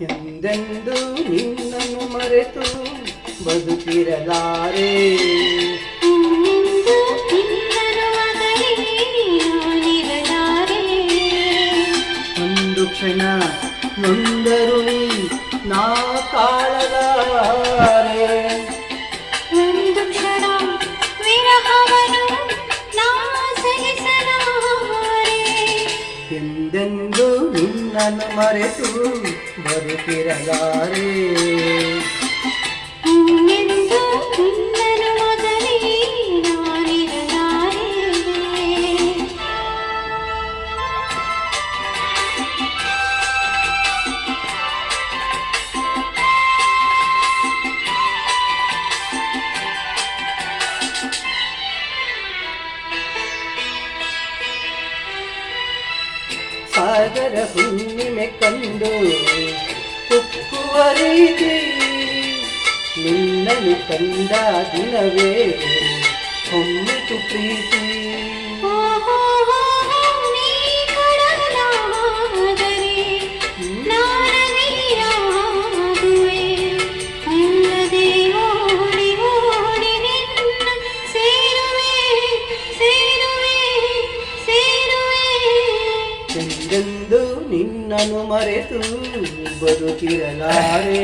ಎಂದೆಂದು ನಿನ್ನನ್ನು ಮರೆತು ಬದುಕಿರಲಾರೆ. ಒಂದು ಕ್ಷಣ ನೊಂದರು ನಾ ತಾಳಲಾರೆ ಒಂದು ಕ್ಷಣ ಎಂದೆಂದು ನಿನ್ನನ್ನು ಮರೆತು ಬದುಕಿರಲಾರೆ ಇನ್ನೆಂದೂ ನಿನ್ನನು ಸಾಗರ ಹುಣ್ಣಿಮೆ ಕಂಡು ಉಕ್ಕುವ ರೀತಿ ನಿನ್ನನ್ನು ಕಂಡ ದಿನವೇ ಹೊಮ್ಮಿತು ಪ್ರೀತಿ ಎಂದೆಂದು ನಿನ್ನನು ಮರೆತು ಬದುಕಿರಲಾರೆ